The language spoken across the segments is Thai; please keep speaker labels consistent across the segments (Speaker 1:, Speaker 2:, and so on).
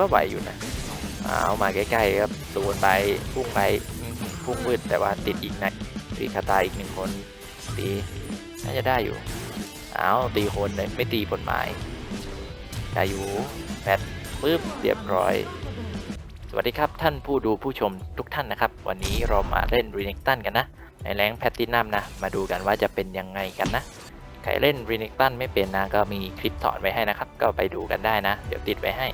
Speaker 1: ก็ไหวอยู่นะเอามาใกล้ๆครับตูนไปพุ่งไปพุ่งมืดแต่ว่าติดอีกนะตีคาตาอีกหนึ่งคนตีน่าจะได้อยู่เอาตีคนเลยไม่ตีผลไม้ได้อยู่แปดปึ๊บเรียบร้อย สวัสดีครับท่านผู้ดูผู้ชมทุกท่านนะครับ วันนี้เรามาเล่นรีเน c ตันกันนะ ในแรงแพตตินัมนะ มาดูกันว่าจะเป็นยังไงกันนะใครเล่นรีเน c ตันไม่เป็นนะ ก็มีคลิปสอนไว้ให้นะครับ ก็ไปดูกันได้นะ เดี๋ยวติดไว้ให้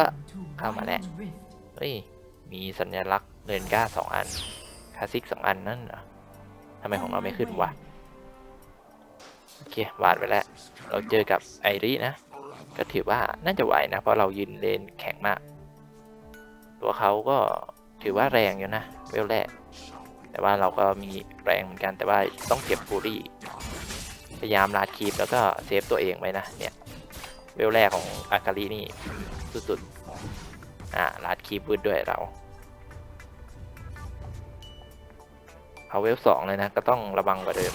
Speaker 2: ละเข้ามาแล้ว
Speaker 1: เฮ้ย มีสัญลักษณ์เดินก้าสองอัน คาสสิกสองอันนั่นเหรอทำไมของเราไม่ขึ้นวะ โอเค วาดไปแล้ว เราเจอกับไอรินะ ก็ถือว่าน่าจะไหวนะ เพราะเรายืนเลนแข็งมาก ตัวเขาก็ถือว่าแรงอยู่นะ เวลแรก แต่ว่าเราก็มีแรงเหมือนกัน แต่ว่าต้องเก็บฟูรี่ พยายามลาดคีปแล้วก็เซฟตัวเองไว้นะ เนี่ย เวลแรกของอากาลีนี่สุดๆอ่าลาดคีปวืดด้วยเราเอาเวลสองเลยนะ ก็ต้องระวังกว่าเดิม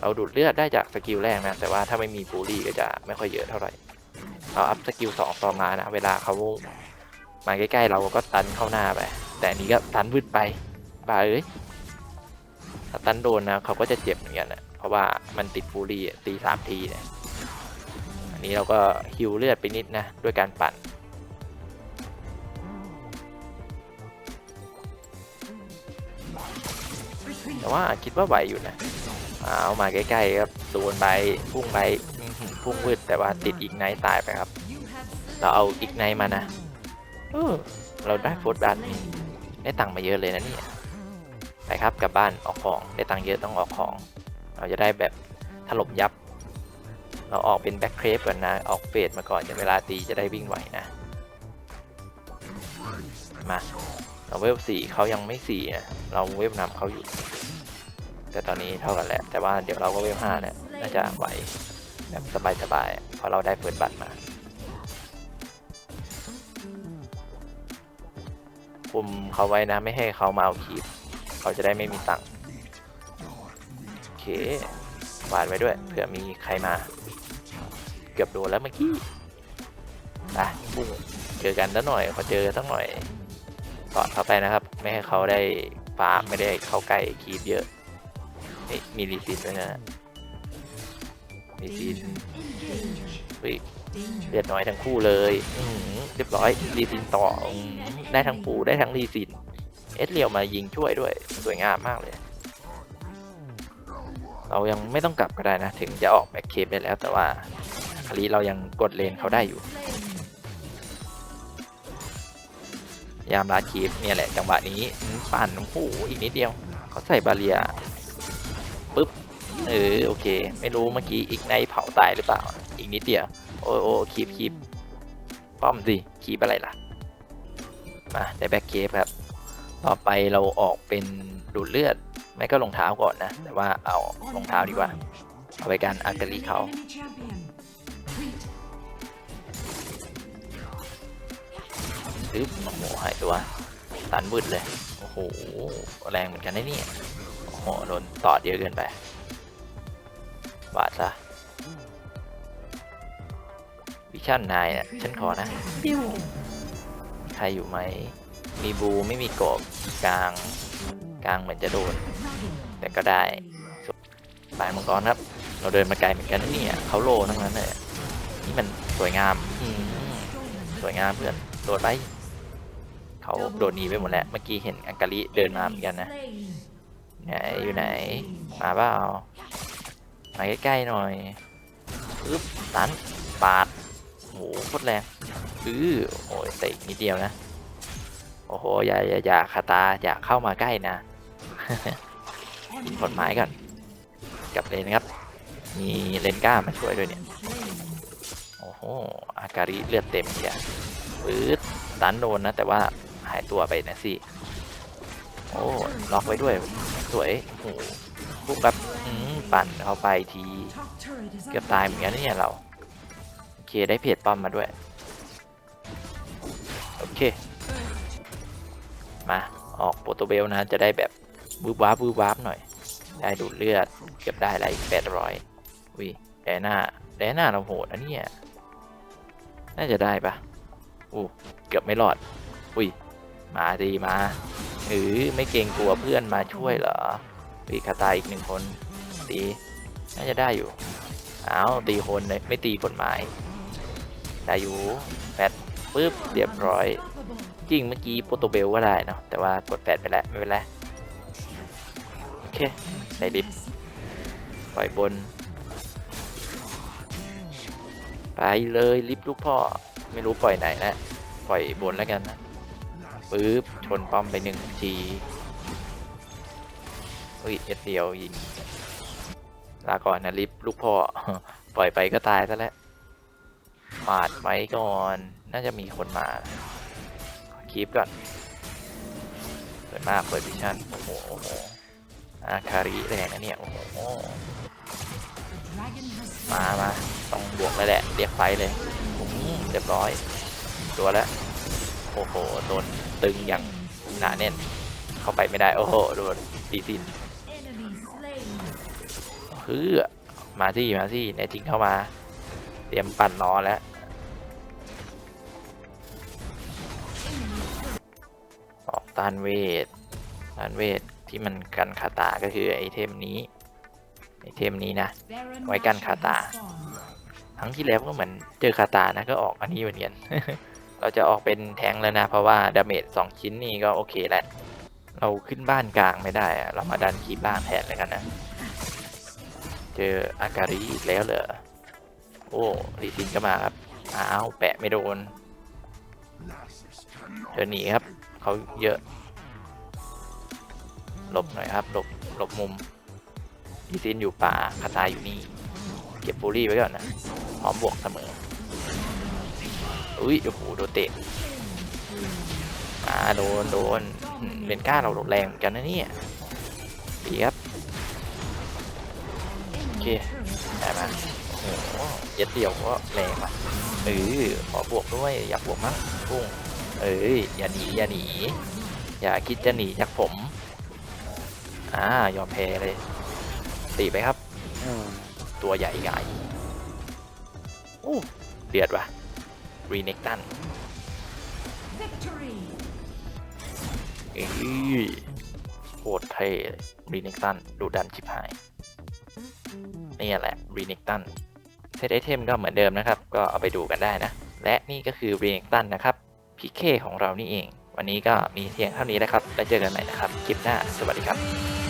Speaker 1: เราดูดเลือดได้จากสกิลแรกนะ แต่ว่าถ้าไม่มีฟูรี่ก็จะไม่ค่อยเยอะเท่าไหร่เราอัพสกิลสองต่อมานะ เวลาเขามาใกล้ๆ เราก็ตันเข้าหน้าไป แต่นี้ก็ตันวืดไปบ้าเอ้ยถ้าตันโดนนะเขาก็จะเจ็บเหมือนกันนะเพราะว่ามันติดฟูรี่ตีสามทีเนี่ย นี้เราก็ฮิวเลือดไปนิดนะ ด้วยการปั่น แต่ว่าคิดว่าไหวอยู่นะเอามาใกล้ๆครับโดนไปพุ่งไปพุ่งวืดแต่ว่าติดอีกไนท์ตายไปครับ เราเอาอีกไนท์มานะเออเราได้โฟร์ดันได้ตังค์มาเยอะเลยนะเนี่ยไปครับกลับบ้านออกของได้ตังค์เยอะต้องออกของ เราจะได้แบบถล่มยับ เราออกเป็นแบ็คเครปก่อนนะ ออกเฟดมาก่อนจะเวลาตีจะได้วิ่งไหวนะ มาเราเวลสี่เขายังไม่สี่นะ เราเวลนำเขาอยู่ แต่ตอนนี้เท่ากันแหละ แต่ว่าเดี๋ยวเราก็เวลห้าเนี่ยน่าจะไหวแบบสบายๆอะเพราะเราได้เปิดบัตรมาคุมเขาไว้นะไม่ให้เขามาเอาคีบเขาจะได้ไม่มีตังค์โอเควาดไว้ด้วยเผื่อมีใครมา เกือบโดนแล้วเมื่อกี้ไปปุ้งเจอกันสักหน่อยพอเจอสักหน่อยกอดเข้าไปนะครับ ไม่ให้เขาได้ฟาร์มไม่ได้เข้าใกล้คีบเยอะนี่มีรีซินด้วยนะรีซินเฮ้ยเลือดน้อยทั้งคู่เลยเรียบร้อยรีซินต่อได้ทั้งปูได้ทั้งรีซินเอสเรียวมายิงช่วยด้วยสวยงามมากเลย เรายังไม่ต้องกลับก็ได้นะ ถึงจะออกแบ็คเคปได้แล้วแต่ว่าารีเรายังกดเลนเขาได้อยู่ ยามลาคีฟเนี่ยแหละจังหวะนี้ปั่นโอ้โหอีกนิดเดียวเขาใส่บาเรียปุ๊บเออโอเค ไม่รู้เมื่อกี้อีกในเผาตายหรือเปล่า อีกนิดเดียวโอ้โอ้คีบคีบป้อมสิคีบอะไรล่ะมาได้แบ็คเคปครับ ต่อไปเราออกเป็นดูดเลือด ไม่ก็รองเท้าก่อนนะ แต่ว่าเอารองเท้าดีกว่า เอาไปการอากาลีเขา ปึ๊บโอ้โหหายตัวตันมืดเลย โอ้โห แรงเหมือนกันนะเนี่ยโอ้โหโดนตอดเยอะเกินไป บาดซะวิชั่นนายเนี่ยฉันขอนะ ใครอยู่ไหม มีบูไม่มีกบกลาง กลางเหมือนจะโดน แต่ก็ได้สายมังกรครับ เราเดินมาไกลเหมือนกันนะเนี่ยเขาโลทั้งนั้นเลยนี่มันสวยงามอืมสวยงามเพื่อน โดดไป เขาโดดหนีไปหมดแล้ว เมื่อกี้เห็นอังกาลิเดินมาเหมือนกันนะไหนอยู่ไหน มาเปล่ามาใกล้ๆหน่อยอึ๊บตันปาดโหโคตรแรงอือโอ้ยแต่อีกนิดเดียวนะ โอ้โห อย่าอย่าอย่าคาตา อย่าเข้ามาใกล้นะผลไม้ก่อน กลับเลยนะครับ มีเลนก้ามาช่วยด้วยเนี่ย โอ้โห อาการิเลือดเต็มเนี่ยปื๊ดตันโดนนะ แต่ว่า หายตัวไปนะสิ โอ้ล็อกไว้ด้วย สวยโอ้โหพวกแบบอื้อปั่นเข้าไปทีเกือบตายเหมือนกันนะเนี่ยเรา โอเคได้เพจป้อมมาด้วย โอเค มา ออกโปรโตเบลนะ จะได้แบบบูบวาบบูบวาบหน่อย ได้ดูดเลือด เก็บได้อะไรแปดร้อยวิแดน่าแดน่าเราโหดนะเนี่ย น่าจะได้ปะอู้เกือบไม่รอด อุ้ย มาดีมาเออไม่เกรงกลัวเพื่อนมาช่วยเหรอตีคาตาอีกหนึ่งคนตีน่าจะได้อยู่เอาตีคนเลยไม่ตีคนไม้ได้อยู่แปดปึ๊บเรียบร้อย จริงเมื่อกี้โปรโตเบลก็ได้เนาะแต่ว่ากดแปดไปแล้วไม่เป็นไรโอเคได้ลิฟต์ปล่อยบน ไปเลยลิฟต์ลูกพ่อไม่รู้ปล่อยไหนนะ ปล่อยบนแล้วกันนะ ปึ๊บชนป้อมไปหนึ่งทีเฮ้ยเอ็ดเดียวยิงลาก่อนนะลิฟต์ลูกพ่อ ปล่อยไปก็ตายซะแล้วปาดไว้ก่อน น่าจะมีคนมาคีบก่อนเปิดมากเปิดวิชั่นโอ้โหโอ้โหอาคาริแรงนะเนี่ยโอ้โหมามาต้องบวกแล้วแหละ เรียกไฟเลยเรียบร้อย ตัวแล้ว โอ้โหโดนตึงอย่างหนาแน่น เข้าไปไม่ได้ โอ้โหโดนตีสินเพื่อมาที่มาที่ในจริงเข้ามา เตรียมปั่นล้อแล้วออกต้านเวทต้านเวทที่มันกันคาตาก็คือไอเทมนี้ไอเทมนี้นะ ไว้กันคาตาครั้งที่แล้วก็เหมือนเจอคาตานะก็ออกอันนี้เหมือนกัน เราจะออกเป็นแทงแล้วนะ เพราะว่าดาเมจสองชิ้นนี่ก็โอเคแหละ เราขึ้นบ้านกลางไม่ได้อะเรามาดันคีบบ้านแทนเลยกันนะ เจออาการิอีกแล้วเหรอ โอ้ลีซินก็มาครับ อ้าวแปะไม่โดนเดินหนีครับเขาเยอะ หลบหน่อยครับ หลบหลบมุมลีซินอยู่ป่าคาตาอยู่นี่ เก็บบูรี่ไว้ก่อนนะพร้อมบวกเสมอ อุ้ยโอ้โหโดนเตะมาโดนโดนอืมเลนก้าเราแรงเหมือนกันนะเนี่ยดีครับโอเคได้มาโอ้โหเย็ดเดียวก็แรงว่ะเออขอบวกด้วยอยากบวกมั้งพุ่งเอ้ยอย่าหนีอย่าหนีอย่าคิดจะหนีจากผมอ่ายอมแพ้เลยตีไปครับตัวใหญ่ใหญ่โอ้เดือดว่ะ รีเน็กตันเอ้ยโคตรเท่รีเน็กตันดูดันชิบหายนี่แหละรีเน็กตันเซตไอเทมก็เหมือนเดิมนะครับ ก็เอาไปดูกันได้นะ และนี่ก็คือรีเน็กตันนะครับพีเคของเรานี่เอง วันนี้ก็มีเพียงเท่านี้แล้วครับ แล้วเจอกันใหม่นะครับ คลิปหน้า สวัสดีครับ